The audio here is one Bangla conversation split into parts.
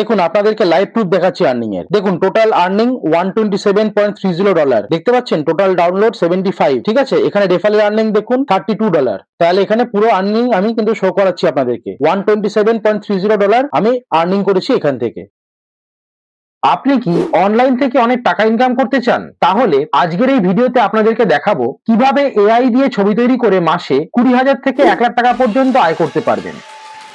দেখুন, আপনাদেরকে লাইভ প্রুফ দেখাচ্ছি আর্নিং এর। দেখুন টোটাল আর্নিং ওয়ান ডলার দেখতে পাচ্ছেন? টোটাল ডাউনলোড সেভেন্টি ঠিক আছে? এখানে রেফারেল আর্নিং দেখুন থার্টি ডলার তাহলে এখানে পুরো আর্নিং আমি কিন্তু শো করাচ্ছি আপনাদেরকে। ওয়ান ডলার আমি আর্নিং করেছি এখান থেকে। আপনি কি অনলাইন থেকে অনেক টাকা ইনকাম করতে চান? তাহলে আজকের এই ভিডিওতে আপনাদেরকে দেখাবো কীভাবে এআই দিয়ে ছবি তৈরি করে মাসে কুড়ি হাজার থেকে এক লাখ টাকা পর্যন্ত আয় করতে পারবেন।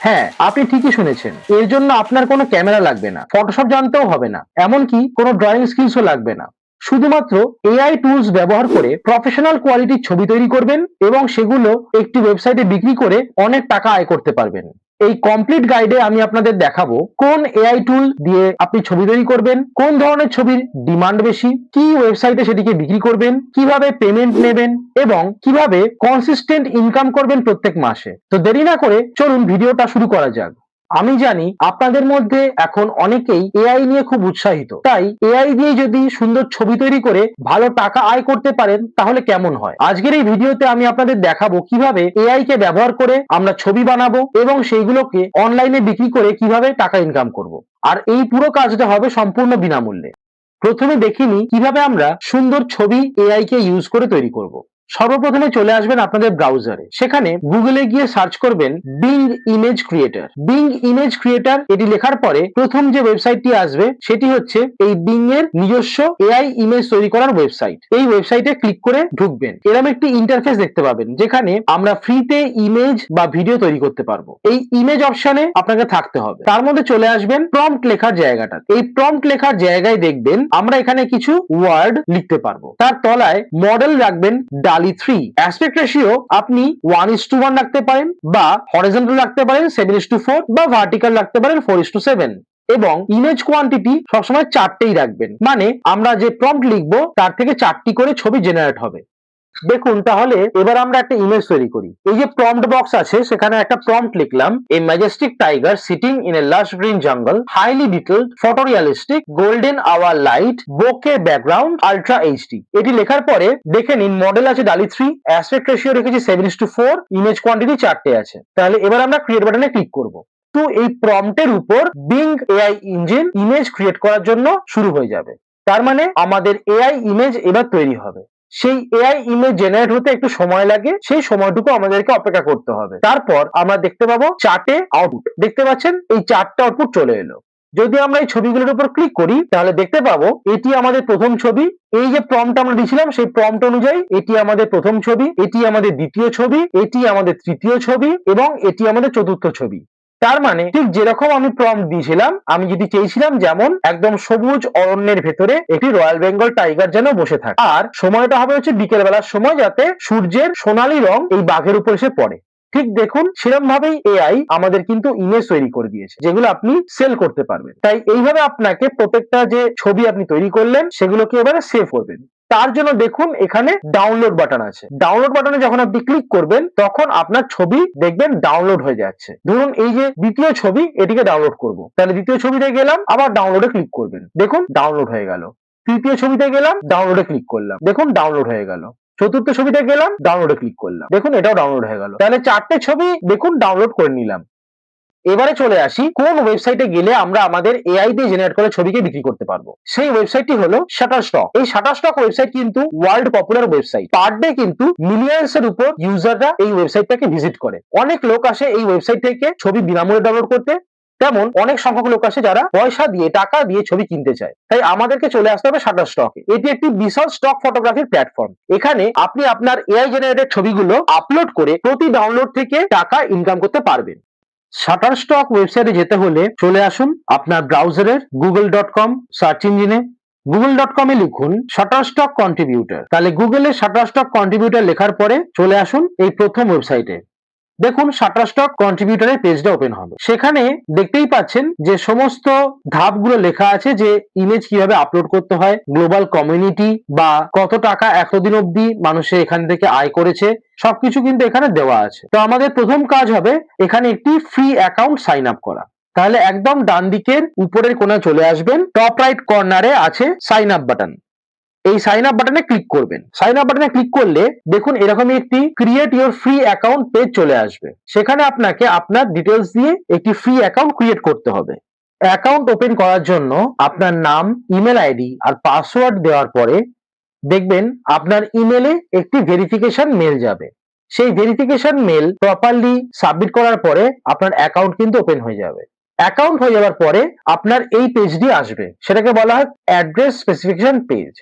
হ্যাঁ আপনি ঠিকই শুনেছেন। এর জন্য আপনার কোনো ক্যামেরা লাগবে না ফটোশপ জানতেও হবে না, এমনকি কোনো ড্রয়িং স্কিলসও লাগবে না। শুধুমাত্র এআই টুলস ব্যবহার করে প্রফেশনাল কোয়ালিটির ছবি তৈরি করবেন এবং সেগুলো একটি ওয়েবসাইটে বিক্রি করে অনেক টাকা আয় করতে পারবেন। এই কমপ্লিট গাইডে আমি আপনাদের দেখাবো কোন এআই টুল দিয়ে আপনি ছবি তৈরি করবেন, কোন ধরনের ছবির ডিমান্ড বেশি, কি ওয়েবসাইটে সেটিকে বিক্রি করবেন, কীভাবে পেমেন্ট নেবেন এবং কীভাবে কনসিস্টেন্ট ইনকাম করবেন প্রত্যেক মাসে। তো দেরি না করে চলুন ভিডিওটা শুরু করা যাক। আমি জানি আপনাদের মধ্যে এখন অনেকেই এআই নিয়ে খুব উৎসাহিত তাই এআই দিয়ে যদি সুন্দর ছবি তৈরি করে ভালো টাকা আয় করতে পারেন, তাহলে কেমন হয় আজকের এই ভিডিওতে আমি আপনাদের দেখাবো কীভাবে এআই কে ব্যবহার করে আমরা ছবি বানাবো এবং সেইগুলোকে অনলাইনে বিক্রি করে কীভাবে টাকা ইনকাম করব। আর এই পুরো কাজটা হবে সম্পূর্ণ বিনামূল্যে প্রথমে দেখিনি কীভাবে আমরা সুন্দর ছবি এআই কে ইউজ করে তৈরি করব। সর্বপ্রথমে চলে আসবেন আপনাদের ব্রাউজারে সেখানে গুগলে গিয়ে সার্চ করবেন Bing image creator Bing image creator এটি লেখার পরে প্রথম যে ওয়েবসাইটটি আসবে সেটি হচ্ছে এই বিং এর নিজস্ব এআই ইমেজ তৈরি করার ওয়েবসাইট এই ওয়েবসাইটে ক্লিক করে ঢুকবেন। এরকম একটি ইন্টারফেস দেখতে পাবেন, যেখানে আমরা ফ্রিতে ইমেজ বা ভিডিও তৈরি করতে পারব। এই ইমেজ অপশনে আপনাকে থাকতে হবে। তার মধ্যে চলে আসবেন প্রম্পট লেখার জায়গাটা। এই প্রম্পট লেখার জায়গায় দেখবেন আমরা এখানে কিছু ওয়ার্ড লিখতে পারব। তার তলায় মডেল রাখবেন ডালি থ্রি অ্যাসপেক্ট রেশিও আপনি ওয়ান ইস টু ওয়ান রাখতে পারেন বা হরিজেন্টাল রাখতে পারেন সেভেন ইস টু ফোর বা ভার্টিক্যাল রাখতে পারেন ফোর ইস টু সেভেন এবং ইমেজ কোয়ান্টিটি সবসময় চারটেই রাখবেন। মানে আমরা যে প্রম্পট লিখব, তার থেকে চারটি করে ছবি জেনারেট হবে। দেখুন, তাহলে এবার আমরা একটা ইমেজ তৈরি করি। এই যে প্রম্পট বক্স আছে, সেখানে একটা প্রম্পট লিখলাম a majestic tiger sitting in a lush green jungle highly detailed photorealistic golden hour light bokeh background ultra HD এটি লেখার পরে, দেখে নিন মডেল আছে ডালি থ্রি অ্যাসপেক্ট রেশিও রেখেছি seven to four image quantity চারটে আছে। তাহলে এবার আমরা ক্রিয়েট বাটনে ক্লিক করব। তো এই প্রম্পটের উপর Bing AI engine image create করার জন্য শুরু হয়ে যাবে। তার মানে আমাদের এআই ইমেজ এবার তৈরি হবে। সেই এআই ইমেজ জেনারেট হতে একটু সময় লাগে, সেই সময়টুকু আমাদেরকে অপেক্ষা করতে হবে। তারপর আমরা দেখতে পাবো চার্টে আউটপুট দেখতে পাচ্ছেন? এই চারটে আউটপুট চলে এলো। যদি আমরা এই ছবিগুলোর উপর ক্লিক করি, তাহলে দেখতে পাবো এটি আমাদের প্রথম ছবি। এই যে প্রম্পট আমরা দিয়েছিলাম, সেই প্রম্পট অনুযায়ী এটি আমাদের প্রথম ছবি, এটি আমাদের দ্বিতীয় ছবি, এটি আমাদের তৃতীয় ছবি এবং এটি আমাদের চতুর্থ ছবি। তার মানে ঠিক যেরকম আমি প্রম দিয়েছিলাম, আমি যদি চেয়েছিলাম যেমন একদম সবুজ অরণ্যের ভেতরে একটি রয়্যাল বেঙ্গল টাইগার যেন বসে থাকে। আর সময়টা হবে হচ্ছে বিকেল বেলার সময় যাতে সূর্যের সোনালী রং এই বাঘের উপর এসে পড়ে। ঠিক দেখুন সেরকম ভাবেই এআই আমাদের কিন্তু ইমেজ তৈরি করে দিয়েছে, যেগুলো আপনি সেল করতে পারবেন। তাই এইভাবে আপনাকে প্রত্যেকটা যে ছবি আপনি তৈরি করলেন, সেগুলোকে এবারে সেভ করবেন। তার জন্য দেখুন এখানে ডাউনলোড বাটন আছে। ডাউনলোড বাটনে যখন আপনি ক্লিক করবেন, তখন আপনার ছবি দেখবেন ডাউনলোড হয়ে যাচ্ছে। ধরুন এই যে দ্বিতীয় ছবি, এটিকে ডাউনলোড করব। তাহলে দ্বিতীয় ছবিতে গেলাম, আবার ডাউনলোডে ক্লিক করবেন। দেখুন ডাউনলোড হয়ে গেল। তৃতীয় ছবিতে গেলাম ডাউনলোডে ক্লিক করলাম। দেখুন ডাউনলোড হয়ে গেল। চতুর্থ ছবিতে গেলাম ডাউনলোডে ক্লিক করলাম। দেখুন এটাও ডাউনলোড হয়ে গেল। তাহলে চারটে ছবি দেখুন ডাউনলোড করে নিলাম। এবারে চলে আসি, কোন ওয়েবসাইটে গেলে আমরা আমাদের এআই দিয়ে জেনারেট করে ছবিকে বিক্রি করতে পারব? সেই ওয়েবসাইটটি হলো শাটার স্টক এই শাটার স্টক ওয়েবসাইট কিন্তু world popular website per day কিন্তু মিলিয়ন্স এর উপর ইউজাররা এই ওয়েবসাইটটাকে ভিজিট করে। অনেক লোক আসে এই ওয়েবসাইট থেকে ছবি বিনামূল্যে ডাউনলোড করতে। তেমন অনেক সংখ্যক লোক আসে যারা পয়সা দিয়ে, টাকা দিয়ে ছবি কিনতে চায়। তাই আমাদেরকে চলে আসতে হবে শাটার স্টকে এটি একটি বিশাল স্টক ফটোগ্রাফির প্ল্যাটফর্ম এখানে আপনি আপনার এআই জেনারেটেড ছবিগুলো আপলোড করে প্রতি ডাউনলোড থেকে টাকা ইনকাম করতে পারবেন। শাটার স্টক ওয়েবসাইটে যেতে হলে চলে আসুন আপনার ব্রাউজারের গুগল ডট কম সার্চ ইঞ্জিনে গুগল ডট কম এ লিখুন শাটার স্টক কন্ট্রিবিউটার তাহলে গুগলে শাটার স্টক কন্ট্রিবিউটার লেখার পরে চলে আসুন এই প্রথম ওয়েবসাইটে দেখুন শাটার স্টক কন্ট্রিবিউটারের পেজটা ওপেন হবে। সেখানে দেখতেই পাচ্ছেন যে সমস্ত ধাপগুলো লেখা আছে যে ইমেজ কীভাবে আপলোড করতে হয় গ্লোবাল কমিউনিটি বা কত টাকা এতদিন অব্দি মানুষে এখান থেকে আয় করেছে, সবকিছু কিন্তু এখানে দেওয়া আছে। তো আমাদের প্রথম কাজ হবে এখানে একটি ফ্রি অ্যাকাউন্ট সাইন আপ করা। তাহলে একদম ডান দিকের উপরের কোণে চলে আসবেন টপ রাইট কর্নারে আছে সাইন আপ বাটন এই সাইন আপ বাটনে ক্লিক করবেন। সাইন আপ বাটনে ক্লিক করলে দেখুন এরকমই একটি create your free account page চলে আসবে। সেখানে আপনাকে আপনার ডিটেলস দিয়ে একটি ফ্রি অ্যাকাউন্ট ক্রিয়েট করতে হবে। অ্যাকাউন্ট ওপেন করার জন্য আপনার নাম ইমেল আইডি আর পাসওয়ার্ড দেওয়ার পরে দেখবেন আপনার ইমেলে একটি ভেরিফিকেশন মেল যাবে। সেই ভেরিফিকেশন মেল প্রপারলি সাবমিট করার পরে আপনার অ্যাকাউন্ট কিন্তু ওপেন হয়ে যাবে। অ্যাকাউন্ট হয়ে যাওয়ার পরে আপনার এই পেজটি আসবে। সেটাকে বলা হয় অ্যাড্রেস স্পেসিফিকেশন পেজ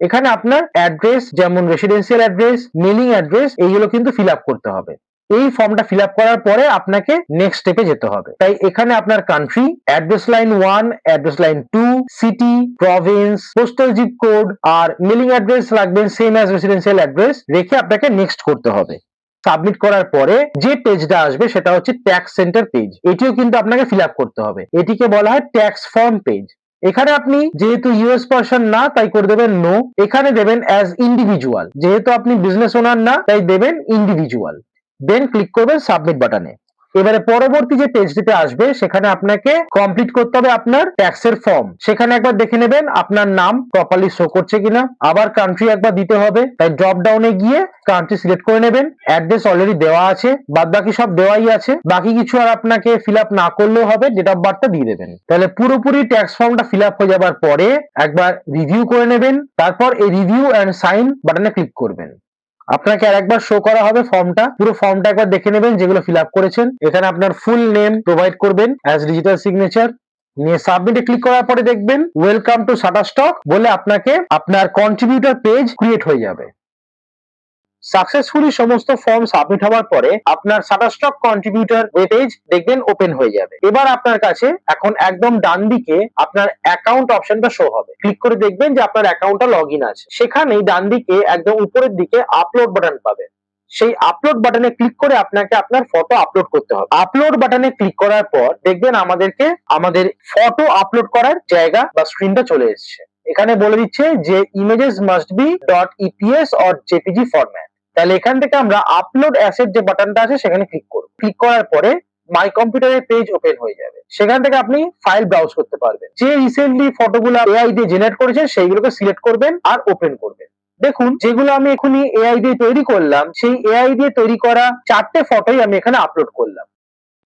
এখানে আপনার অ্যাড্রেস যেমন রেসিডেন্সিয়াল অ্যাড্রেস মেলিং অ্যাড্রেস এইগুলো কিন্তু ফিল করতে হবে। এই ফর্মটা ফিল করার পরে আপনাকে নেক্সট স্টেপে যেতে হবে। তাই এখানে আপনার country address line one address line two city province postal zip code আর মেলিং অ্যাড্রেস রাখবেন সেম অ্যাজ রেসিডেন্সিয়াল অ্যাড্রেস রেখে আপনাকে নেক্সট করতে হবে। সাবমিট করার পরে যে পেজটা আসবে সেটা হচ্ছে ট্যাক্স সেন্টার পেজ এটিও কিন্তু আপনাকে ফিল করতে হবে। এটিকে বলা হয় ট্যাক্স ফর্ম পেজ এখানে আপনি যেহেতু ইউএস পার্সন না, তাই করে দেবেন নো এখানে দেবেন অ্যাজ ইন্ডিভিজুয়াল যেহেতু আপনি বিজনেস ওনার না, তাই দেবেন ইন্ডিভিজুয়াল দেন ক্লিক করবেন সাবমিট বাটনে এবারে পরবর্তী যে পেজটিতে আসবে, সেখানে আপনাকে কমপ্লিট করতে হবে আপনার ট্যাক্সের ফর্ম সেখানে একবার দেখে নেবেন আপনার নাম প্রপারলি শো করছে কিনা। আবার কান্ট্রি একবার দিতে হবে। তাই ড্রপ ডাউনে গিয়ে কান্ট্রি সিলেক্ট করে নেবেন। অ্যাড্রেস অলরেডি দেওয়া আছে। বাদ বাকি সব দেওয়াই আছে। বাকি কিছু আর আপনাকে ফিল না করলেও হবে ডেট অফ বার্থটা দিয়ে দেবেন। তাহলে পুরোপুরি ট্যাক্স ফর্মটা ফিল হয়ে যাবার পরে একবার রিভিউ করে নেবেন। তারপর এই রিভিউ অ্যান্ড সাইন বাটনে ক্লিক করবেন। আপনাকে আর একবার শো করা হবে ফর্মটা পুরো ফর্মটা একবার দেখে নেবেন, যেগুলো ফিল আপ করেছেন। এখানে আপনার ফুল নেম প্রোভাইড করবেন অ্যাজ ডিজিটাল সিগনেচার নিয়ে সাবমিটে ক্লিক করার পরে দেখবেন ওয়েলকাম টু সাটা স্টক বলে আপনাকে আপনার কন্ট্রিবিউটার পেজ ক্রিয়েট হয়ে যাবে। সাকসেসফুলি সমস্ত ফর্ম সাবমিট হওয়ার পরে আপনার সাটাস্টক কন্ট্রিবিউটর ওয়েব পেজ দেখবেন ওপেন হয়ে যাবে। এবার আপনার কাছে এখন একদম ডান দিকে আপনার অ্যাকাউন্ট অপশনটা শো হবে। ক্লিক করে দেখবেন যে আপনার অ্যাকাউন্টটা লগ ইন আছে। সেখানেই ডান দিকে একদম উপরের দিকে আপলোড বাটন পাবেন সেই আপলোড বাটনে ক্লিক করে আপনাকে আপনার ফটো আপলোড করতে হবে। আপলোড বাটনে ক্লিক করার পর দেখবেন আমাদেরকে আমাদের ফটো আপলোড করার জায়গা বা স্ক্রিনটা চলে এসেছে। এখানে বলে দিচ্ছে যে images must be dot EPS or JPG format তাহলে এখান থেকে আমরা আপলোড অ্যাসেট যে বাটনটা আছে সেখানে ক্লিক করব। ক্লিক করার পরে মাই কম্পিউটারের পেজ ওপেন হয়ে যাবে। সেখান থেকে আপনি ফাইল ব্রাউজ করতে পারবেন। যে রিসেন্টলি ফটোগুলো এআই দিয়ে জেনারেট করেছেন সেইগুলোকে সিলেক্ট করবেন আর ওপেন করবেন। দেখুন, যেগুলো আমি এখনই এআই দিয়ে তৈরি করলাম, সেই এআই দিয়ে তৈরি করা চারটে ফটোই আমি এখানে আপলোড করলাম।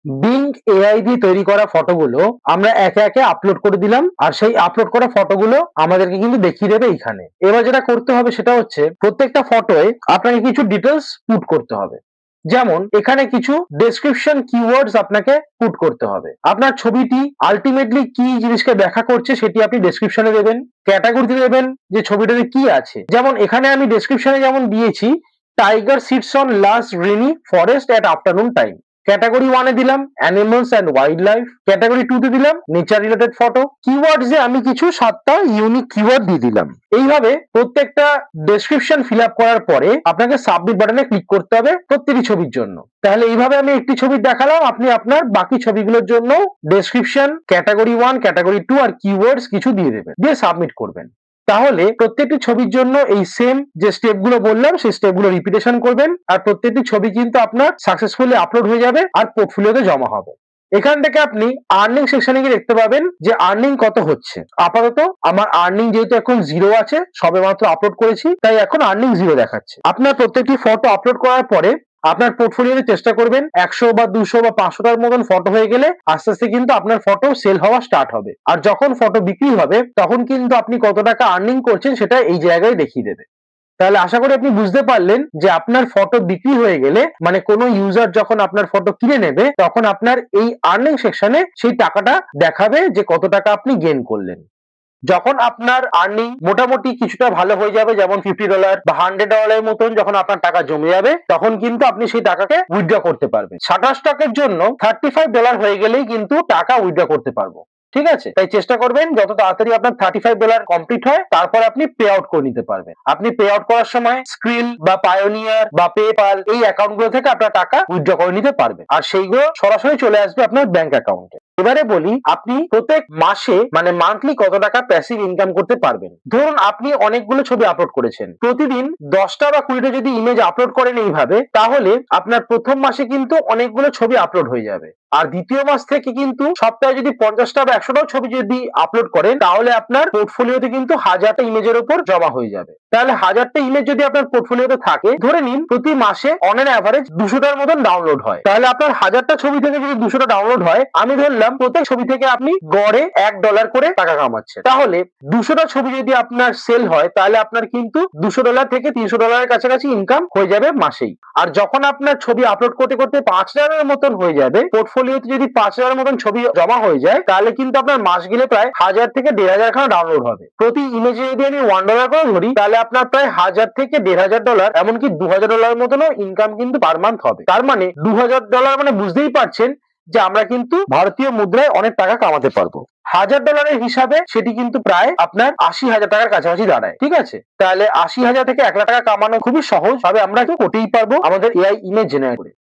বিং এআই দিয়ে তৈরি করা ফটোগুলো আমরা একে একে আপলোড করে দিলাম। আর সেই আপলোড করা ফটোগুলো আমাদেরকে কিন্তু দেখিয়ে দেবে এখানে এবার যেটা করতে হবে সেটা হচ্ছে প্রত্যেকটা ফটোয় আপনাকে কিছু ডিটেলস পুট করতে হবে। যেমন এখানে কিছু ডেসক্রিপশন কিওয়ার্ডস আপনাকে পুট করতে হবে। আপনার ছবিটি আলটিমেটলি কি জিনিসকে ব্যাখ্যা করছে সেটি আপনি ডেসক্রিপশনে দেবেন। ক্যাটাগরিতে দেবেন যে ছবিটাতে কি আছে। যেমন এখানে আমি ডেসক্রিপশনে যেমন দিয়েছি tiger sits on last rainy forest at afternoon time category ওয়ানে দিলাম animals and wild life category two তে দিলাম নেচার রিলেটেড ফটো কিওয়ার্ডসে আমি কিছু সাতটা ইউনিক কিওয়ার্ড দিয়ে দিলাম। এইভাবে প্রত্যেকটা ডেসক্রিপশন ফিল আপ করার পরে আপনাকে সাবমিট বাটনে ক্লিক করতে হবে প্রত্যেকটি ছবির জন্য। তাহলে এইভাবে আমি একটি ছবি দেখালাম, আপনি আপনার বাকি ছবিগুলোর জন্য description category one category two আর কিওয়ার্ডস কিছু দিয়ে দেবেন, দিয়ে সাবমিট করবেন। তাহলে প্রত্যেকটি ছবির জন্য এই সেম যে স্টেপগুলো বললাম, সেই স্টেপগুলো রিপিটেশন করবেন আর প্রত্যেকটি ছবি কিন্তু আপনার সাকসেসফুলি আপলোড হয়ে যাবে আর পোর্টফোলিওতে জমা হবে। এখান থেকে আপনি আর্নিং সেকশনে গিয়ে দেখতে পাবেন যে আর্নিং কত হচ্ছে। আপাতত আমার আর্নিং যেহেতু এখন জিরো আছে সবে মাত্র আপলোড করেছি, তাই এখন আর্নিং জিরো দেখাচ্ছে। আপনার প্রত্যেকটি ফটো আপলোড করার পরে আপনার পোর্টফোলিওতে চেষ্টা করবেন একশো বা দুশো বা পাঁচশোটার মতন ফটো হয়ে গেলে আস্তে আস্তে কিন্তু আপনার ফটো সেল হওয়া স্টার্ট হবে। আর যখন ফটো বিক্রি হবে, তখন কিন্তু আপনি কত টাকা আর্নিং করছেন সেটা এই জায়গায় দেখিয়ে দেবে। তাহলে আশা করি আপনি বুঝতে পারলেন যে আপনার ফটো বিক্রি হয়ে গেলে মানে কোনো ইউজার যখন আপনার ফটো কিনে নেবে, তখন আপনার এই আর্নিং সেকশনে সেই টাকাটা দেখাবে যে কত টাকা আপনি গেন করলেন। যখন আপনার আর্নিং মোটামুটি কিছুটা ভালো হয়ে যাবে, যেমন ফিফটি ডলার বা হান্ড্রেড ডলারের মতন যখন আপনার টাকা জমে যাবে, তখন কিন্তু আপনি সেই টাকাকে উইথড্র করতে পারবেন। শাটার স্টকের জন্য থার্টি ফাইভ ডলার হয়ে গেলেই কিন্তু টাকা উইথড্র করতে পারব। ঠিক আছে? তাই চেষ্টা করবেন, যত তাড়াতাড়ি আপনার থার্টি ফাইভ ডলার কমপ্লিট হয়, তারপর আপনি পে আউট করে নিতে পারবেন। আপনি পে আউট করার সময় স্ক্রিল বা পায়োনিয়ার বা পেপাল এই অ্যাকাউন্টগুলো থেকে আপনার টাকা উইথড্র করে নিতে পারবেন। আর সেইগুলো সরাসরি চলে আসবে আপনার ব্যাংক অ্যাকাউন্টে এবারে বলি, আপনি প্রত্যেক মাসে মানে মান্থলি কত টাকা প্যাসিভ ইনকাম করতে পারবেন? ধরুন আপনি অনেকগুলো ছবি আপলোড করেছেন। প্রতিদিন দশটা বা কুড়িটা যদি ইমেজ আপলোড করেন এইভাবে, তাহলে আপনার প্রথম মাসে কিন্তু অনেকগুলো ছবি আপলোড হয়ে যাবে। আর দ্বিতীয় মাস থেকে কিন্তু সপ্তাহে যদি পঞ্চাশটা বা একশোটাও ছবি যদি আপলোড করেন, তাহলে আপনার পোর্টফোলিওতে কিন্তু হাজারটা ইমেজের উপর জমা হয়ে যাবে। তাহলে হাজারটা ইমেজ যদি আপনার পোর্টফোলিওতে থাকে, ধরে নিন প্রতি মাসে অন এন অ্যাভারেজ দুশোটার মতন ডাউনলোড হয়। তাহলে আপনার হাজারটা ছবি থেকে যদি দুশোটা ডাউনলোড হয়, আমি ধরলাম বললাম প্রত্যেক ছবি থেকে আপনি গড়ে এক ডলার করে টাকা কামাচ্ছেন। তাহলে দুশোটা ছবি যদি আপনার সেল হয়, তাহলে আপনার কিন্তু দুশো ডলার থেকে তিনশো ডলারের কাছাকাছি ইনকাম হয়ে যাবে মাসেই। আর যখন আপনার ছবি আপলোড করতে করতে পাঁচ হাজারের মতন হয়ে যাবে পোর্টফোলিওতে যদি পাঁচ হাজারের মতন ছবি জমা হয়ে যায়, তাহলে কিন্তু আপনার মাস গেলে প্রায় হাজার থেকে দেড় হাজার খানা ডাউনলোড হবে। প্রতি ইমেজে যদি আমি ওয়ান ডলার করে ধরি, তাহলে আপনার প্রায় হাজার থেকে দেড় হাজার ডলার এমনকি দু হাজার ডলার মতনও ইনকাম কিন্তু পার মান্থ হবে। তার মানে দু হাজার ডলার মানে বুঝতেই পারছেন যে আমরা কিন্তু ভারতীয় মুদ্রায় অনেক টাকা কামাতে পারব। হাজার ডলারের হিসাবে সেটি কিন্তু প্রায় আপনার আশি হাজার টাকার কাছাকাছি দাঁড়ায়, ঠিক আছে? তাহলে আশি হাজার থেকে এক লাখ টাকা কামানো খুবই সহজ। ভাবে আমরা কেউ করতেই পারব আমাদের এআই ইমেজ জেনারেট করে।